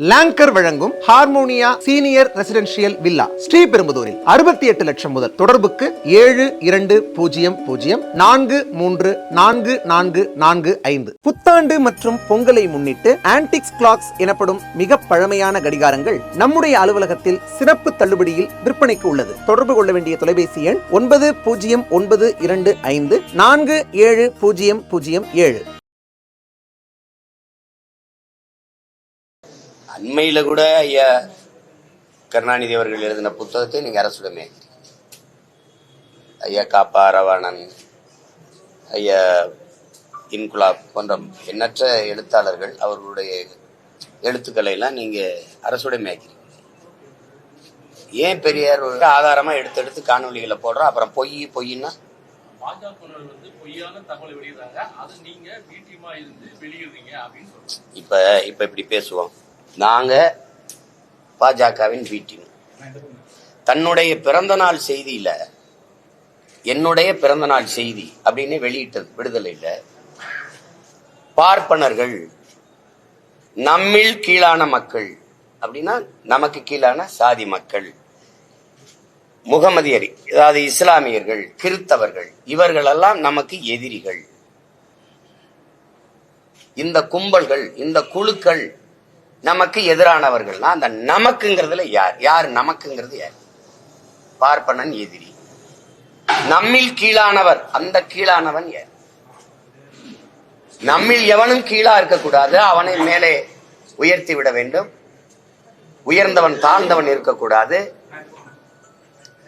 Longer வழங்கும் Harmonia senior residential villa ஸ்ரீபெரும்புதூரில் அறுபத்தி எட்டு லட்சம் முதல் தொடர்புக்கு ஏழு இரண்டு பூஜ்ஜியம் பூஜ்ஜியம் நான்கு மூன்று நான்கு நான்கு நான்கு ஐந்து. புத்தாண்டு மற்றும் பொங்கலை முன்னிட்டு ஆன்டிக்ஸ் கிளாக்ஸ் எனப்படும் மிக பழமையான கடிகாரங்கள் நம்முடைய அலுவலகத்தில் சிறப்பு தள்ளுபடியில் விற்பனைக்கு உள்ளது. தொடர்பு கொள்ள வேண்டிய தொலைபேசி எண் ஒன்பது பூஜ்ஜியம் ஒன்பது இரண்டு ஐந்து நான்கு ஏழு பூஜ்ஜியம் பூஜ்ஜியம் ஏழு. அண்மையில கூட ஐயா கருணாநிதி அவர்கள் எழுதின புத்தகத்தை நீங்க அரசுடமே. ஐயா காப்பா ரவாணன் ஐயா இன்குலாப் போன்ற எண்ணற்ற எழுத்தாளர்கள் அவர்களுடைய எழுத்துக்களை எல்லாம் நீங்க அரசுடைமையாக்கிறீங்க ஏன் பெரியார் ஆதாரமா எடுத்து எடுத்து காணொலிகளை போடுறோம் அப்புறம் பொய் பொய்ன்னா? இப்ப இப்ப இப்படி பேசுவோம். நாங்க பாஜகவின் பி டீம் தன்னுடைய பிறந்த நாள் செய்தியில என்னுடைய பிறந்த நாள் செய்தி அப்படின்னு வெளியிட்டது விடுதலையில பார்ப்பனர்கள் நம்மில் கீழான மக்கள் அப்படின்னா நமக்கு கீழான சாதி மக்கள் முகமதியர் அதாவது இஸ்லாமியர்கள் கிறித்தவர்கள் இவர்களெல்லாம் நமக்கு எதிரிகள். இந்த கும்பல்கள் இந்த குழுக்கள் நமக்கு எதிரானவர்கள்னா அந்த நமக்குங்கிறதுல யார்? யார் நமக்குங்கிறது யார்? பார்ப்பனன் எதிரி. நம்மில் கீழானவர் அந்த கீழானவன் யார்? நம்மில் எவனும் கீழா இருக்கக்கூடாது அவனை மேலே உயர்த்தி விட வேண்டும். உயர்ந்தவன் தாழ்ந்தவன் இருக்கக்கூடாது.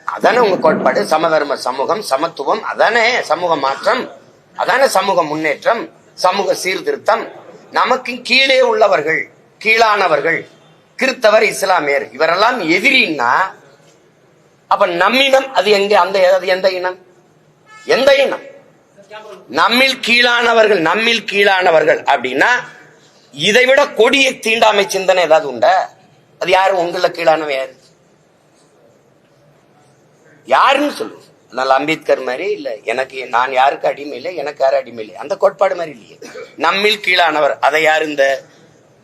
அதானே உங்க கோட்பாடு? சமதர்ம சமூகம் சமத்துவம் அதானே சமூக மாற்றம் அதானே சமூக முன்னேற்றம் சமூக சீர்திருத்தம். நமக்கு கீழே உள்ளவர்கள் கீழானவர்கள் கிறித்தவர் இஸ்லாமியர். இவரெல்லாம் எதிரின்னா அப்ப நம்மிடம் அது எங்க அந்த அது எந்த இனம்? எந்த இனம்? நம்மில் கீழானவர்கள் நம்மில் கீழானவர்கள் அப்படின்னா இதை விட கொடிய தீண்டாமை சிந்தனை ஏதாவது உண்டா? அது யாரு? உங்கள கீழானவ யாரு? யாருன்னு சொல்லுவோம் அதனால அம்பேத்கர் மாதிரி இல்ல. எனக்கு நான் யாருக்கு அடிமை இல்லை எனக்கு யாரும் அடிமை இல்லை? அந்த கோட்பாடு மாதிரி இல்லையே. நம்மில் கீழானவர். அதை யாரு இந்த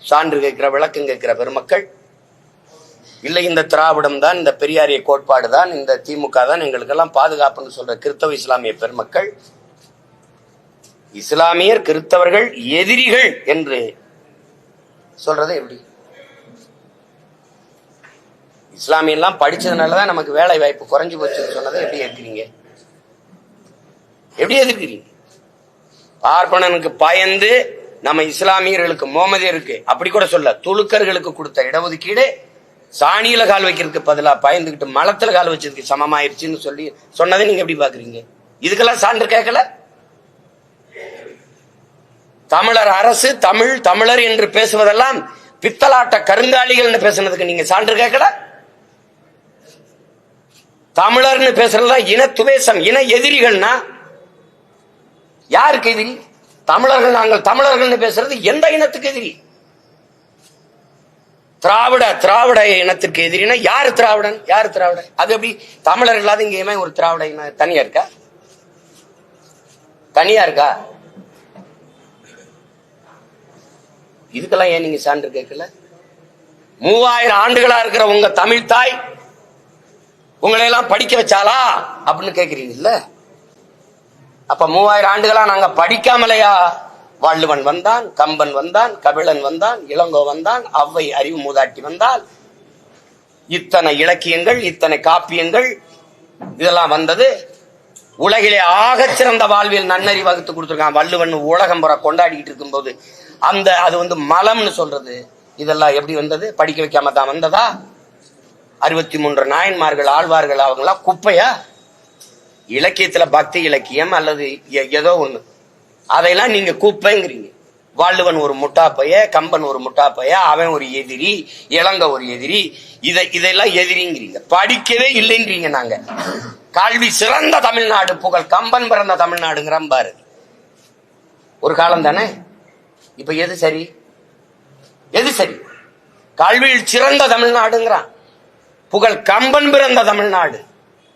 சான்று கேட்கிற விளக்கம் கேட்கிற பெருமக்கள் இல்லை இந்த திராவிடம் தான் இந்த பெரியாரிய கோட்பாடு தான் இந்த திமுக தான் எங்களுக்கெல்லாம் பாதுகாப்புன்னு சொல்ற கிறிஸ்தவ இஸ்லாமிய பெருமக்கள் இஸ்லாமியர் கிறிஸ்தவர்கள் எதிரிகள் என்று சொல்றது எப்படி? இஸ்லாமியெல்லாம் படிச்சதுனாலதான் நமக்கு வேலை வாய்ப்பு குறைஞ்சு போச்சுன்னு சொன்னதை எப்படி எதிர்க்கிறீங்க எப்படி எதிர்க்கிறீங்க? பார்ப்பனனுக்கு பயந்து நம்ம இஸ்லாமியர்களுக்கு மோமதியருக்கு அப்படி கூட சொல்ல துலுக்கர்களுக்கு கொடுத்த இடஒதுக்கீடு சாணியில கால் வைக்கிறதுக்கு பதிலா பயந்துகிட்டு மலத்துல கால் வச்சதுக்கு சமமாயிருச்சுன்னு சொல்லி சொன்னதை நீங்க எப்படி பாக்குறீங்க இதுக்கெல்லாம் சான்று கேட்கல? தமிழர் அரசு தமிழ் தமிழர் என்று பேசுவதெல்லாம் பித்தலாட்ட கருங்காலிகள் பேசுனதுக்கு நீங்க சான்று கேட்கல? தமிழர்னு பேசுறதுதான் இன துவேசம் இன எதிரிகள்னா யாருக்கு எதிரி? தமிழர்கள் நாங்கள் தமிழர்கள்னு பேசுறது எந்த இனத்துக்கு எதிரி? திராவிட திராவிட இனத்திற்கு எதிரினா யாரு திராவிடன்? யாரு திராவிடன்? அது எப்படி? தமிழர் இல்லாத இங்கேயுமே ஒரு திராவிட இனம் தனியா இருக்கா? தனியா இருக்கா? இதுக்கெல்லாம் ஏன் நீங்க சான்று கேட்கல? மூவாயிரம் ஆண்டுகளா இருக்கிற உங்க தமிழ் தாய் உங்களை எல்லாம் படிக்க வச்சாலா அப்படின்னு கேக்குறீங்கல்ல அப்ப மூவாயிரம் ஆண்டுகளா நாங்க படிக்காமலையா? வள்ளுவன் வந்தான் கம்பன் வந்தான் கபிலன் வந்தான் இளங்கோ வந்தான் அவ்வை அறிவு மூதாட்டி வந்தால் இத்தனை இலக்கியங்கள் இத்தனை காப்பியங்கள் இதெல்லாம் வந்தது. உலகிலே ஆகச் சிறந்த வாழ்வில் நன்னறி வகுத்து கொடுத்துருக்கான் வள்ளுவன். உலகம் புற கொண்டாடிக்கிட்டு இருக்கும்போது. அந்த அது வந்து மலம்னு சொல்றது. இதெல்லாம் எப்படி வந்தது? படிக்க வைக்காம தான் வந்ததா? அறுபத்தி மூன்று நாயன்மார்கள் ஆழ்வார்கள் அவங்களாம் குப்பையா? இலக்கியத்துல பக்தி இலக்கியம் அல்லது எ- ஏதோ ஒண்ணு. அதையெல்லாம் நீங்க குப்பைங்கிறீங்க. வள்ளுவன் ஒரு முட்டாப்பைய கம்பன் ஒரு முட்டாப்பைய அவன் ஒரு எதிரி இளங்க ஒரு எதிரி இதை இதெல்லாம் எதிரிங்கிறீங்க. படிக்கவே இல்லைங்கிறீங்க நாங்க. கல்வி சிறந்த தமிழ்நாடு புகழ் கம்பன் பிறந்த தமிழ்நாடுங்கிற பாரு. ஒரு காலம் தானே? இப்ப எது சரி? எது சரி? கல்வியில் சிறந்த தமிழ்நாடுங்கிறான். புகழ் கம்பன் பிறந்த தமிழ்நாடு.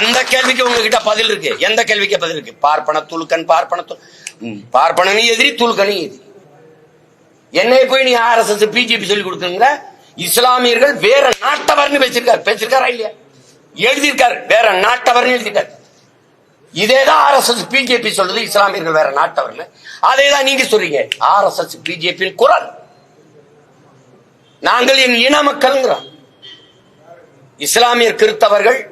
எந்த கேள்விக்கு உங்ககிட்ட பதில் இருக்கு? எந்த கேள்விக்கு பதில் இருக்கு? பார்ப்பன துலுக்கன் பார்ப்பன து- ம், பார்ப்பனனும் எதிரி துலுக்கனும் எதிரி. என்னை போய் நீ ஆர்எஸ்எஸ் பிஜேபி சொல்லி கொடுக்குங்க இஸ்லாமியர்கள் வேற நாட்டவர்னு பேசிருக்காரு பேசிருக்காரா இல்லையா? எழுதியிருக்காரு. வேற நாட்டவர்னு எழுதிட்டாரு இதேதான் ஆர்எஸ்எஸ் பிஜேபி சொல்றது இஸ்லாமியர்கள் வேற நாட்டவர்னு. அதே தான் நீங்க சொல்றீங்க. ஆர்எஸ்எஸ் பிஜேபியின் குரல். நாங்கள் என் இன மக்கள்ங்கிறோம். இஸ்லாமியர் கிறித்தவர்கள்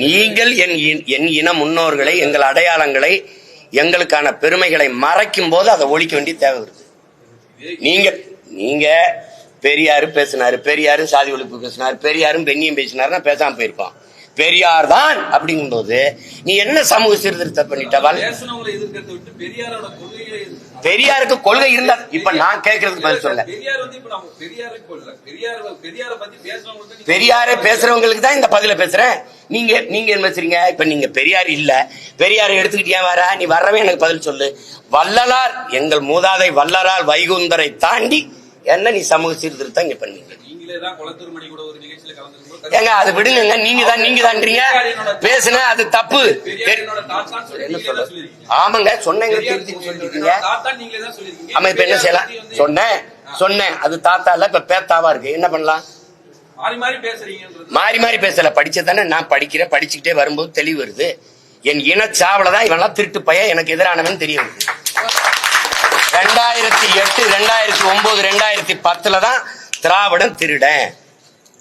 நீங்கள் என் என் இன முன்னோர்களை எங்கள் அடையாளங்களை எங்களுக்கான பெருமைகளை மறைக்கும் போது அதை ஒழிக்க வேண்டிய தேவை வருது. நீங்க நீங்க பெரியாரு பேசினாரு பெரியாரு சாதி ஒழிப்பு பேசினாரு பெரியாரும் பெண்ணியும் பேசினாருன்னா பேசாம போயிருப்பான் பெரியார் தான் அப்படிங்கும்போது நீ என்ன சமூக சீர்திருத்தம் பண்ணிட்டவாள் பெரியாருக்கு கொள்கை இருந்தா இப்ப நான் கேட்கறதுக்கு பதில் சொல்ல பெரியார் பேசுறவங்களுக்கு தான் இந்த பதில பேசுறேன். நீங்க நீங்க என்ன பேசுறீங்க? இப்ப நீங்க பெரியார் இல்ல. பெரியாரை எடுத்துக்கிட்டு வர நீ வர்றவே எனக்கு பதில் சொல்லு. வள்ளலார் எங்கள் மூதாதை வள்ளலார் வைகுந்தரை தாண்டி என்ன நீ சமூக சீர்திருத்தம் இங்க பண்ணீங்க. நீங்களே தான் குளத்தூர் மணி கூட ஏங்க அதை விடுங்க நீங்க தான் நீங்க தான்றீங்க பேசுன அது தப்பு. என்ன சொல்ல ஆமாங்க சொன்னீங்க திருத்தி சொல்லிருக்கீங்க. தாத்தா நீங்களே தான் சொல்லிருக்கீங்க. ஆமா இப்ப என்ன செய்யலாம்? சொன்னேன் சொன்னேன். அது தாத்தா இல்ல இப்ப பேத்தாவா இருக்கு. என்ன பண்ணலாம்? மாறி மாறி பேசுறீங்கன்றது. மாறி மாறி பேசல. படிச்சதானே நான் படிக்கிறேன். படிச்சுக்கிட்டே வரும்போது தெளிவு வருது. என் இனச்சாவல தான் இவெல்லாம் திருட்டு பையன். எனக்கு எதிரானவன் தெரிய வருது. ரெண்டாயிரத்தி எட்டு ரெண்டாயிரத்தி ஒன்பது ரெண்டாயிரத்தி பத்துல தான் திராவிடம் திருடன்.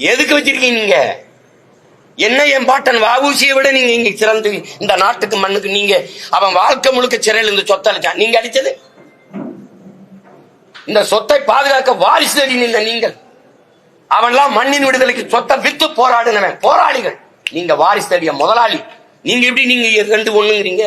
எதுக்கு வச்சிருக்கீங்க நீங்க? என்ன என் பாட்டன் வாவூசியை விட நீங்க இங்க சிறந்து இந்த நாட்டுக்கு மண்ணுக்கு நீங்க அவன் வாழ்க்கை முழுக்க சிறையில் இருந்து சொத்தை அழிச்சான் நீங்க அடிச்சது இந்த சொத்தை பாதுகாக்க வாரிசு தேடி நின்ற நீங்கள். அவன்லாம் மண்ணின் விடுதலைக்கு சொத்தை வித்து போராடினவன். போராளிகள். நீங்க வாரிசு தேடிய முதலாளி. நீங்க எப்படி நீங்க ரெண்டு ஒண்ணுங்கிறீங்க?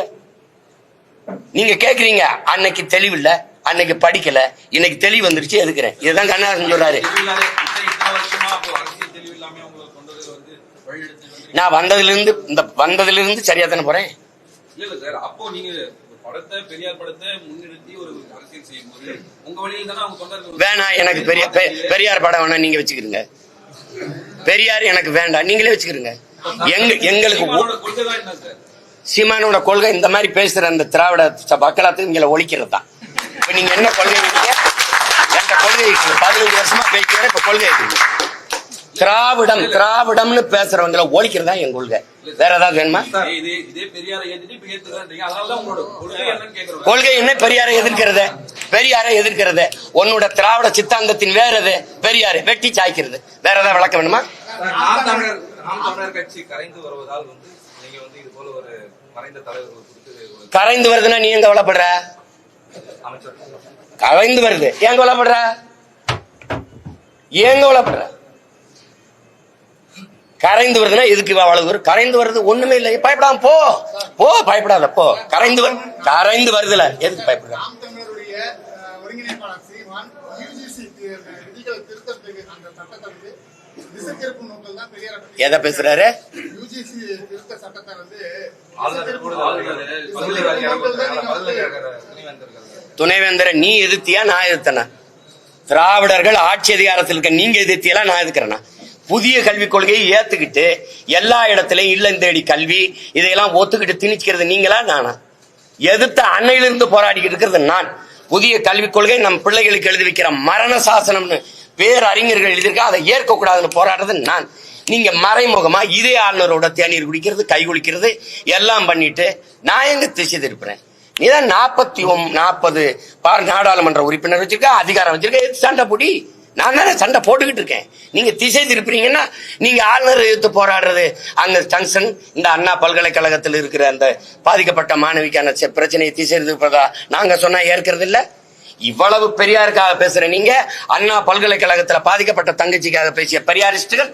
நீங்க கேக்குறீங்க அன்னைக்கு தெளிவில்ல அன்னைக்கு படிக்கல இன்னைக்கு தெளிவு வந்துருச்சு எதுக்குறேன்? இதுதான் கண்ணாசன் சொல்றாரு தெளிவில்லாத இத்தனை இத்தனை வருஷமா அப்போ அரசியல் தெளிவு இல்லாம உங்களை கொண்டது வந்து வழிநடத்தி வந்து நான் வந்ததுல இருந்து இந்த வந்ததுல இருந்து சரியா தானே போறேன்? இல்ல இல்ல சார் அப்போ நீங்க ஒரு படத்தை பெரியார் படத்தை முன்னிறுத்தி ஒரு அரசியல் செய்யும் போது உங்க வழியில் தானே அவங்க தொண்டர்கள் வேணாம் எனக்கு பெரிய பெரியார் படம் வேணா நீங்க வச்சுக்கிறீங்க பெரியார் எனக்கு வேண்டாம் நீங்களே வச்சுக்கிறீங்க எங்க எங்களுக்கு சீமானோட கொள்கை இந்த மாதிரி பேசுற அந்த திராவிட மக்களாத்துக்கு இங்களை ஒழிக்கிறது தான். இப்ப நீங்க என்ன கொள்கை இருக்கீங்க என்ற கொள்கை பதினஞ்சு வருஷமா பேசுறேன் இப்ப கொள்கை இருக்குது திராவிடம் திராவிடம்னு பேசுறவங்களை ஒழிக்கிறதா என் கொள்கை. வேற ஏதாவது வேணுமா? கொள்கை என்ன? பெரியாரை எதிர்க்கிறது. பெரியாரை எதிர்க்கிறது. உன்னோட திராவிட சித்தாந்தத்தின் வேற எது? பெரியாரு வெட்டி சாய்க்கிறது. வேற ஏதாவது விளக்க வேணுமா? கரைந்து வருதுன்னா நீ எங்க கவலைப்படுற கரைந்து வருது. ஏன் கொல்லப்படுற ஏன் கொல்லப்படுற கரைந்து வருதுன்னா எதுக்கு அவ்வளவு தூரம் கரைந்து வருது ஒண்ணுமே இல்லை. பயப்படாம போ. போ பயப்படாத போ. கரைந்து வரு கரைந்து வருதுல. எதுக்கு பயப்படுற? எதை பேசுறாரு? துணைவேந்தரை நீ எதிர்த்தியா நான் எதிர்த்தனா? திராவிடர்கள் ஆட்சி அதிகாரத்தில் இருக்க நீங்க எதிர்த்தியெல்லாம் நான் எதுக்குறேனா புதிய கல்விக் கொள்கையை ஏத்துக்கிட்டு எல்லா இடத்துலயும் இல்லம் தேடி கல்வி இதையெல்லாம் ஒத்துக்கிட்டு திணிக்கிறது நீங்களா? நானா. எதிர்த்த அன்னையிலிருந்து போராடிக்கிட்டு இருக்கிறது நான். புதிய கல்விக் கொள்கை நம் பிள்ளைகளுக்கு எழுதி வைக்கிற மரண சாசனம்னு பேரறிஞர்கள் எழுதியிருக்கா அதை ஏற்கக்கூடாதுன்னு போராடுறது நான். நீங்க மறைமுகமா இதே ஆளுநரோட தேநீர் குடிக்கிறது கை குளிக்கிறது எல்லாம் பண்ணிட்டு நான் எங்க திசை திருப்புறேன்? நீதான் நாற்பத்தி ஒம் நாற்பது பார் நாடாளுமன்ற உறுப்பினர் வச்சிருக்க அதிகாரம் வச்சிருக்க சண்டை போடி நான் தானே சண்டை போட்டுக்கிட்டு இருக்கேன். நீங்க திசை திருப்புறீங்கன்னா நீங்க ஆளுநர் எதிர்த்து போராடுறது. அங்க ஜங்ஷன் இந்த அண்ணா பல்கலைக்கழகத்தில் இருக்கிற அந்த பாதிக்கப்பட்ட மாணவிக்கான பிரச்சனையை திசை திருப்பதா நாங்க சொன்னா ஏற்கிறது இல்ல? இவ்வளவு பெரியாருக்காக பேசுற நீங்க அண்ணா பல்கலைக்கழகத்துல பாதிக்கப்பட்ட தங்கச்சிக்காக பேசிய பெரியாரிஸ்டுகள்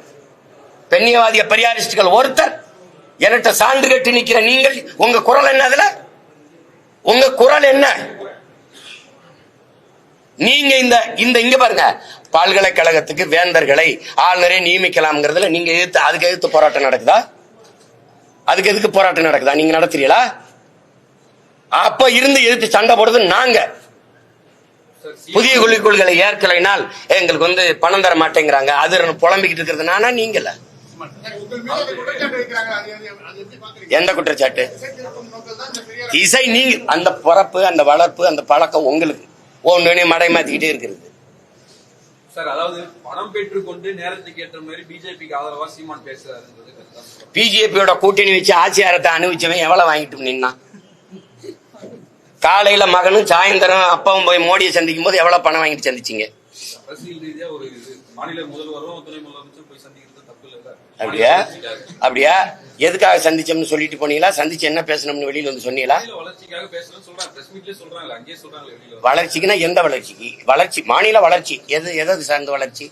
பெண்ணியவாதிய பெரியாரிஸ்டுகள் ஒருத்தர் என்கிட்ட சான்று கட்டி நிக்கிற நீங்கள் உங்க குரல் என்ன அதுல? உங்க குரல் என்ன? நீங்க இந்த இந்த இங்க பாருங்க பல்கலைக்கழகத்துக்கு வேந்தர்களை ஆளுநரை நியமிக்கலாம்ங்கிறதுல நீங்க எதிர்த்து அதுக்கு எதிர்த்து போராட்டம் நடக்குதா? அதுக்கு எதுக்கு போராட்டம் நடக்குதா? நீங்க நடத்துறீங்களா? அப்ப இருந்து எதிர்த்து சண்டை போடுறது நாங்க. புதிய கொள்கை ஏற்கலைனால் எங்களுக்கு வந்து பணம் தர மாட்டேங்கிறாங்க. அது புலம்பிக்கிட்டு இருக்கிறது நானா நீங்கள? எந்த குற்றச்சாட்டு? இசை நீங்க அந்த பிறப்பு அந்த வளர்ப்பு அந்த பழக்கம் உங்களுக்கு. ஒன்று மடை மாத்திக்கிட்டே இருக்கிறது. சார் அதாவது பணம் பெற்றுக்கொண்டு நேரத்துக்கு ஏற்ற மாதிரி பிஜேபிக்கு ஆதரவா சீமான் பேசுறாருன்றது பிஜேபியோட கூட்டணி வச்சு ஆட்சியாரத்தை அனுபவிச்சவன் எவ்வளவு வாங்கிட்டு நின்னா காலையில மகனும் சாயந்தரம் அப்பாவும் போய் மோடியை சந்திக்கும் போது எவ்வளவு பணம் வாங்கிட்டு சந்திச்சீங்க? அரசியல் ரீதியா ஒரு இது. மாநில முதல்வரும் துணை முதலமைச்சரும் போய் சந்திக்கிறது தப்பு இல்ல அப்படியா? அப்படியா? எதுக்காக சந்திச்சோம்னு சொல்லிட்டு போனீங்களா? சந்திச்சு என்ன பேசணும்னு வெளியில வந்து சொன்னீங்களா? வளர்ச்சிக்குன்னா எந்த வளர்ச்சிக்கு? வளர்ச்சி மாநில வளர்ச்சி. எது எது சார்ந்த வளர்ச்சி?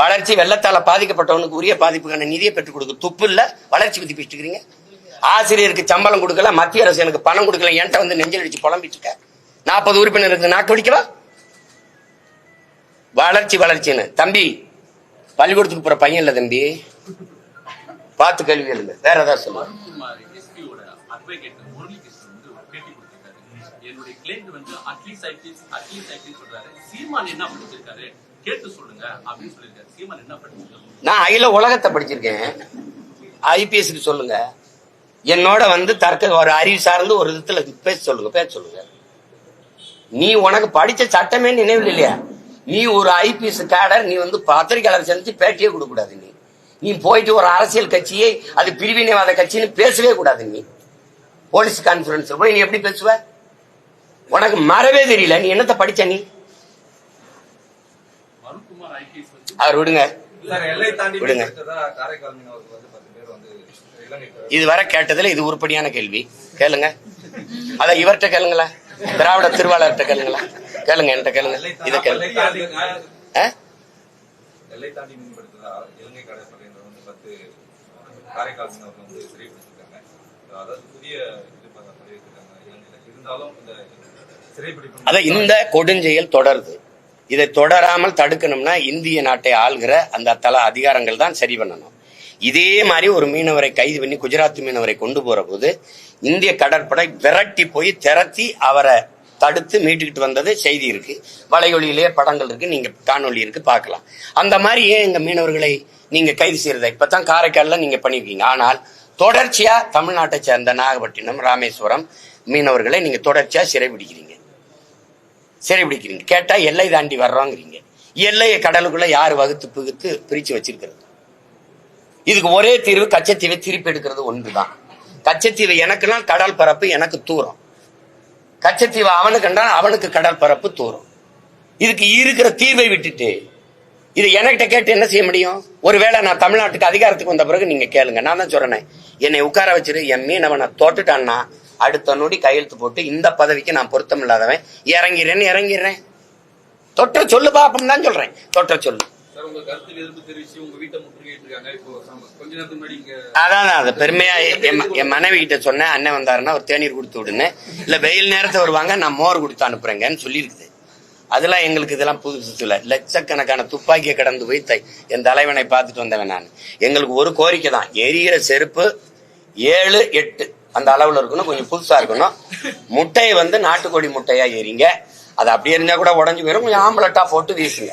வளர்ச்சி வெள்ளத்தால பாதிக்கப்பட்டவனுக்கு உரிய பாதிப்புக்கான நிதியை பெற்றுக் கொடுக்க. துப்பு இல்ல வளர்ச்சி பத்தி பேசிட்டு இருக்கிறீங்க ஆசிரியருக்கு சம்பளம் கொடுக்கல மத்திய அரசு எனக்கு பணம் கொடுக்கல என்கிட்ட வந்து நெஞ்சல் அடிச்சு புலம்பிட்டு இருக்க. நாற்பது உறுப்பினருக்கு நாக்கு வலிக்கவா? வளர்ச்சி வளர்ச்சின்னு. தம்பி பள்ளிக்கூடத்துக்கு போற பையன் இல்ல தம்பி? பார்த்து கேள்வி இல்ல வேற ஏதாவது சொல்லுங்க. எஸ்பியோட அட்வொகேட் முரளிகிருஷ்ணன் வந்து ஒரு பேட்டி கொடுத்திருக்காரு. என்னுடைய கிளைண்ட் வந்து அட்லீஸ்ட் ஐடிஸ் அட்லீஸ்ட் ஐடிஸ் சொல்றாரு. சீமான் என்ன படிச்சிருக்காரு? கேட்டு சொல்லுங்க அப்படின்னு சொல்லியிருக்காரு. சீமான் என்ன படிச்சிருக்காரு? நான் அகில உலகத்தை படிச்சிருக்கேன். ஐபிஎஸ்க்கு சொல்லுங்க. என்னோட வந்து தர்க்க ஒரு அறிவு சார்ந்து ஒரு விதத்துல பேச சொல்லுங்க பேச சொல்லுங்க. நீ உனக்கு படிச்ச சட்டமே நினைவில் இல்லையா நீ ஒரு ஐபிஎஸ் கேடர் நீ வந்து பத்திரிகையாளர் சந்திச்சு பேட்டியே கொடுக்க கூடாது நீ. நீ போயிட்டு ஒரு அரசியல் கட்சியை அது பிரிவினைவாத கட்சின்னு பேசவே கூடாது நீ. போலீஸ் கான்ஃபரன்ஸ் போய் நீ எப்படி பேசுவ? உனக்கு மறவே தெரியல. நீ என்னத்த படிச்ச நீ? அவர் விடுங்க. சார் எல்லை தாண்டி விடுங்க. இதுவரை கேட்டதுல இது உருப்படியான கேள்வி. கேளுங்க. அத இவர்கிட்ட கேளுங்களேன். திராவிட திருவாளர்கிட்ட கேளுங்களேன். கேளுங்க என்கிட்ட கேளுங்க. எல்லை இத கேளுங்க எல்லை தாண்டி ஆ? எல்லை தாண்டி மீன்பிடித்ததா இலங்கை கடற்படையினர் வந்து பத்து காரைக்கால் மீனவர்கள் வந்து சிறைப்பிடிச்சிருக்காங்க அதாவது புதிய இது ப- இருந்தாலும் இந்த சிறைப்பிடிப்பு அத இந்த கொடுஞ்செயல் தொடருது. இதை தொடராமல் தடுக்கணும்னா இந்திய நாட்டை ஆள்கிற அந்த தல அதிகாரங்கள் தான் சரி பண்ணணும். இதே மாதிரி ஒரு மீனவரை கைது பண்ணி குஜராத் மீனவரை கொண்டு போற போது இந்திய கடற்படை விரட்டி போய் திரட்டி அவரை தடுத்து மீட்டுக்கிட்டு வந்தது செய்தி இருக்கு. வலையொலியிலே படங்கள் இருக்கு. நீங்க காணொலி இருக்கு பார்க்கலாம். அந்த மாதிரி ஏன் இந்த மீனவர்களை நீங்க கைது செய்யறதை? இப்பதான் காரைக்கால்ல நீங்க பண்ணிருக்கீங்க. ஆனால் தொடர்ச்சியா தமிழ்நாட்டை சேர்ந்த நாகப்பட்டினம் ராமேஸ்வரம் மீனவர்களை நீங்க தொடர்ச்சியா சிறைபிடிக்கிறீங்க சிறைபிடிக்கிறீங்க கேட்டா எல்லை தாண்டி வர்றோங்கிறீங்க. எல்லையை கடலுக்குள்ள யார் வகுத்து புகுத்து பிரிச்சு வச்சிருக்கிறது? இதுக்கு ஒரே தீர்வு கச்சத்தீவை திருப்பி எடுக்கிறது ஒன்றுதான். கச்சத்தீவை எனக்குன்னா கடல் பரப்பு எனக்கு தூரம். கச்சத்தீவை அவனுக்கு என்றால் அவனுக்கு கடல் பரப்பு தூரம் இதுக்கு இருக்கிற தீர்வை விட்டுட்டு இது என்கிட்ட கேட்டு என்ன செய்ய முடியும்? ஒருவேளை நான் தமிழ்நாட்டுக்கு அதிகாரத்துக்கு வந்த பிறகு நீங்க கேளுங்க. நான் தான் சொல்றேன். என்னை உட்கார வச்சிரு என் மீனவனை தோட்டுட்டான்னா அடுத்த நொடி கையெழுத்து போட்டு இந்த பதவிக்கு நான் பொருத்தம் இல்லாதவன் இறங்கிறேன்னு இறங்கிடுறேன் தொற்ற சொல்லு அப்படின்னு தான் சொல்றேன். தொற்ற சொல்லு. அதான் அது பெருமையா என் என் மனைவி கிட்ட சொன்னேன். அண்ணன் வந்தாருன்னா ஒரு தேநீர் கொடுத்து விடுன்னு. இல்ல வெயில் நேரத்தை வருவாங்க நான் மோர் கொடுத்து அனுப்புறேங்கன்னு சொல்லியிருக்குது. அதெல்லாம் எங்களுக்கு இதெல்லாம் புதுசு இல்லை. லட்சக்கணக்கான துப்பாக்கியை கடந்து போய் தை என் தலைவனை பார்த்துட்டு வந்தவன் நான். எங்களுக்கு ஒரு கோரிக்கை தான். எரியிற செருப்பு ஏழு எட்டு அந்த அளவில் இருக்கணும். கொஞ்சம் புதுசாக இருக்கணும். முட்டையை வந்து நாட்டுக்கோழி முட்டையாக எரிங்க. அது அப்படியே இருந்தால் கூட உடஞ்சு போயிடும் கொஞ்சம் ஆம்பளட்டா போட்டு வீசுங்க.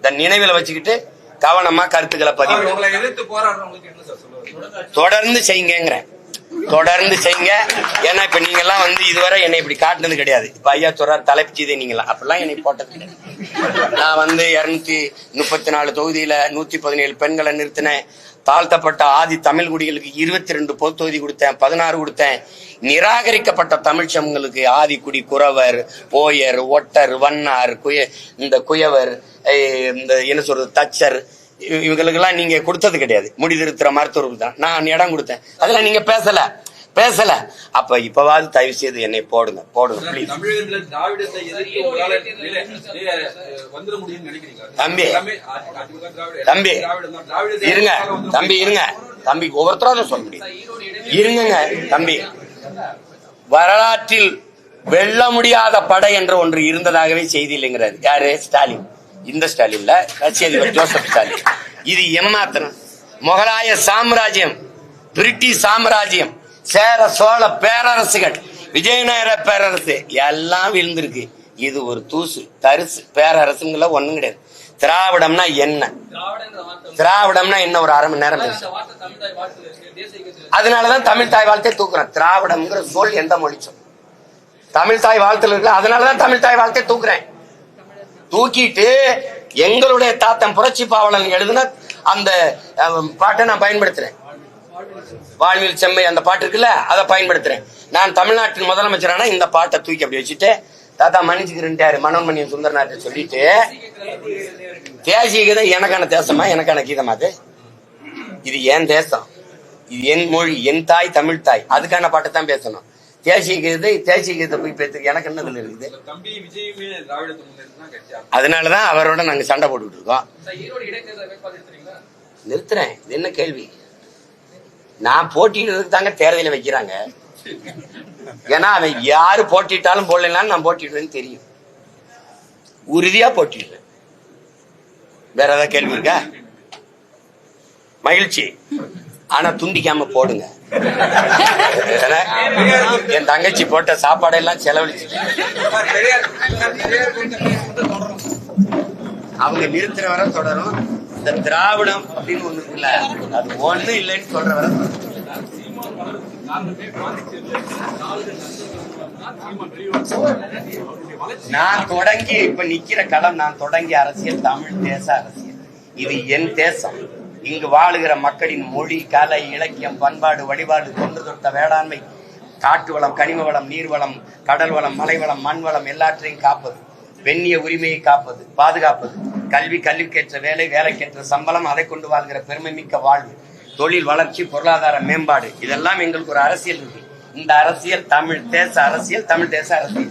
இந்த நினைவுல வச்சுக்கிட்டு கவனமா கருத்துக்களை பதிவு தொடர்ந்து செய்யுங்கிறேன் தொடர்ந்து செய்யுங்க. ஏன்னா இப்ப நீங்க எல்லாம் வந்து இதுவரை என்னை இப்படி காட்டினது கிடையாது. இப்ப ஐயா சொல்றாரு தலைப்பிச்சதே நீங்களா அப்படிலாம் என்னை போட்டது கிடையாது. நான் வந்து இருநூத்தி முப்பத்தி நாலு தொகுதியில நூத்தி பதினேழு பெண்களை நிறுத்தினேன். தாழ்த்தப்பட்ட ஆதி தமிழ் குடிகளுக்கு இருபத்தி ரெண்டு பொது தொகுதி கொடுத்தேன் பதினாறு கொடுத்தேன். நிராகரிக்கப்பட்ட தமிழ் சமங்களுக்கு ஆதிக்குடி குறவர் போயர் ஒட்டர் வண்ணார் குய இந்த குயவர் இந்த என்ன சொல்றது தச்சர் இவ- இவங்களுக்கெல்லாம் நீங்க கொடுத்தது கிடையாது. முடி திருத்துற மருத்துவருக்கு தான். நான் இடம் கொடுத்தேன். அதெல்லாம் நீங்க பேசல. பேசல. அப்ப இப்பவாவது தயவு செய்து என்னை போடுங்க. போடுங்க தம்பி. தம்பி. இருங்க. தம்பி இருங்க. தம்பி ஒவ்வொருத்தரும் சொல்ல முடியும். இருங்கங்க தம்பி. வரலாற்றில் வெல்ல முடியாத படை என்ற ஒன்று இருந்ததாகவே செய்தி இல்லைங்கிறாரு. யாரு? ஸ்டாலின். இந்த ஸ்டாலின்ல கட்சி அதிபர் ஜோசப் ஸ்டாலின். இது எம்மாத்திரம் முகலாய சாம்ராஜ்யம் பிரிட்டிஷ் சாம்ராஜ்யம் சேர சோழ பேரரசுகள் விஜயநகர பேரரசு எல்லாம் விழுந்திருக்கு. இது ஒரு தூசு தரிசு. பேரரசுங்கள ஒன்றும் கிடையாது. திராவிடம்னா என்ன? திராவிடம்னா என்ன ஒரு அரை மணி நேரம் அதனாலதான் தமிழ் தாய் வாழ்த்தை தூக்குறேன். திராவிடம்ங்கிற சொல் எந்த மொழி சொல் தமிழ் தாய் வாழ்த்துல இருக்கு அதனாலதான் தமிழ் தாய் வாழ்த்தே தூக்குறேன். தூக்கிட்டு எங்களுடைய தாத்தன் புரட்சி பாவலன் எழுதுன அந்த பாட்டை நான் பயன்படுத்துறேன். வாழ்வில் செம்மை அந்த பாட்டு இருக்குல்ல அதை பயன்படுத்துறேன். நான் தமிழ்நாட்டின் முதலமைச்சரான இந்த பாட்டை தூக்கி அப்படி வச்சுட்டு தாத்தா மன்னிச்சுக்கிறேன்ட்டாரு. மனோன்மணியன் சுந்தரநாட்டை சொல்லிட்டு தேசிய கீதம் எனக்கான தேசமா எனக்கான கீதமா அது? இது என் தேசம். இது என் மொழி என் தாய் தமிழ் தாய். அதுக்கான பாட்டை தான் பேசணும். தேசிய கீதத்தை தேசிய கீதத்தை போய் பேச எனக்கு என்னதுல இருக்குது? அதனாலதான் அவரோட நாங்க சண்டை போட்டுட்டு இருக்கோம். நிறுத்துறேன். இது என்ன கேள்வி? நான் போட்டிடுறதுக்கு தாங்க தேர்தல வைக்கிறாங்க. ஏன்னா அவன் யாரு போட்டிட்டாலும் போடலாம் நான் போட்டிடுறேன்னு தெரியும். உறுதியா போட்டிடுறேன் வேற ஏதாவது கேள்வி இருக்கா? மகிழ்ச்சி. ஆனா துண்டிக்காம போடுங்க. என் தங்கச்சி போட்ட சாப்பாடெல்லாம் செலவழிச்சு. அவங்க நிறுத்துற வரை தொடரும். இந்த திராவிடம் அப்படின்னு ஒண்ணு இல்ல அது ஒண்ணு இல்லைன்னு சொல்ற வர நான் தொடங்கி இப்ப நிக்கிற களம் நான் தொடங்கிய அரசியல் தமிழ் தேச அரசியல். இது என் தேசம். இங்கு வாழுகிற மக்களின் மொழி கலை இலக்கியம் பண்பாடு வழிபாடு தொன்று தொட்ட வேளாண்மை காட்டு வளம் கனிம வளம் நீர்வளம் கடல் வளம் மலைவளம் மண் வளம் எல்லாற்றையும் காப்பது. பெண்ணிய உரிமையை காப்பது பாதுகாப்பது. கல்வி கல்விக்கேற்ற வேலை வேலைக்கேற்ற சம்பளம் அதை கொண்டு வாழ்கிற பெருமை மிக்க வாழ்வு. தொழில் வளர்ச்சி பொருளாதார மேம்பாடு இதெல்லாம் எங்களுக்கு ஒரு அரசியல் இருக்கு. இந்த அரசியல் தமிழ் தேச அரசியல் தமிழ் தேச அரசியல்.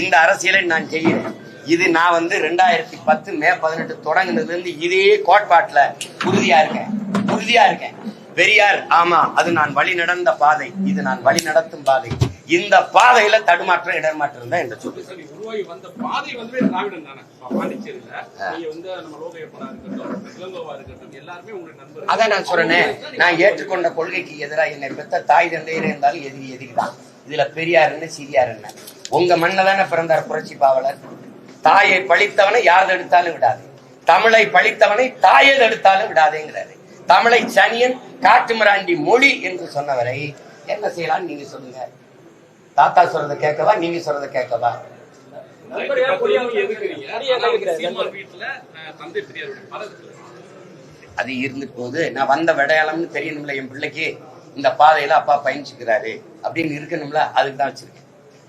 இந்த அரசியலை நான் செய்கிறேன். இது நான் வந்து ரெண்டாயிரத்தி பத்து மே பதினெட்டு தொடங்குனதுல இருந்து இதே கோட்பாட்டுல உறுதியா இருக்கேன். உறுதியா இருக்கேன். பெரியார் ஆமா அது நான் வழி நடந்த பாதை. இது நான் வழி நடத்தும் பாதை. இந்த பாதையில தடுமாற்றம் இடர்மாற்றம் தான் என்று சொல்லு சரி உருவாகி வந்த பாதை வந்து திராவிடன் தானே? இப்ப பாண்டிச்சேரியில நீங்க வந்து நம்ம லோகையப்பனா இருக்கட்டும் இளங்கோவா இருக்கட்டும் எல்லாருமே உங்களுக்கு நண்பர்கள். அதான் நான் சொல்றேனே நான் ஏற்றுக்கொண்ட கொள்கைக்கு எதிராக என்னை பெத்த தாய் தந்தையரே இருந்தாலும் எதிரி எதிரி தான் இதுல பெரியார் என்ன சிறியார் என்ன? உங்க மண்ணில் தானே பிறந்தார் புரட்சி பாவலர். தாயை பழித்தவனை யார் தடுத்தாலும் விடாது. தமிழை பழித்தவனை தாயை தடுத்தாலும் விடாதேங்கிறாரு. தமிழை சனியன் காட்டுமிராண்டி மொழி என்று சொன்னவரை என்ன செய்யலாம் நீங்க சொல்லுங்க. தாத்தா சொல்றதை கேட்கவா நீங்க சொல்றதை கேட்கவா. அது இருந்துட்டு போகுது நான் வந்த விடையாளம்னு தெரியணும்ல என் பிள்ளைக்கு இந்த பாதையில அப்பா பயணிச்சுக்கிறாரு அப்படின்னு இருக்கணும்ல அதுக்கு தான் வச்சிருக்கேன்.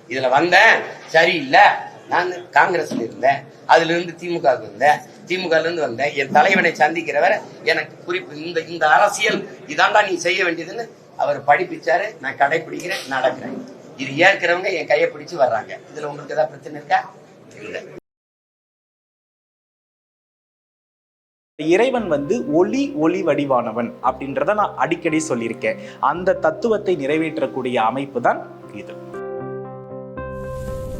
இதுல வந்தேன் சரியில்லை. நான் காங்கிரஸ்ல இருந்தேன் அதுல இருந்து திமுக இருந்தேன் திமுக ல இருந்து வந்தேன். என் தலைவனை சந்திக்கிறவரை எனக்கு குறிப்பு இந்த இந்த அரசியல் இதாண்டா நீ செய்ய வேண்டியதுன்னு அவர் படிப்பிச்சாரு நான் கடைபிடிக்கிறேன் நடக்கிறேன். இது ஏற்கிறவங்க என் கையை பிடிச்சு வர்றாங்க. இதுல உங்களுக்கு ஏதாவது பிரச்சனை இருக்கா? இல்லை. இறைவன் வந்து ஒளி ஒளி வடிவானவன் அப்படின்றத நான் அடிக்கடி சொல்லியிருக்கேன். அந்த தத்துவத்தை நிறைவேற்றக்கூடிய அமைப்பு தான் இது.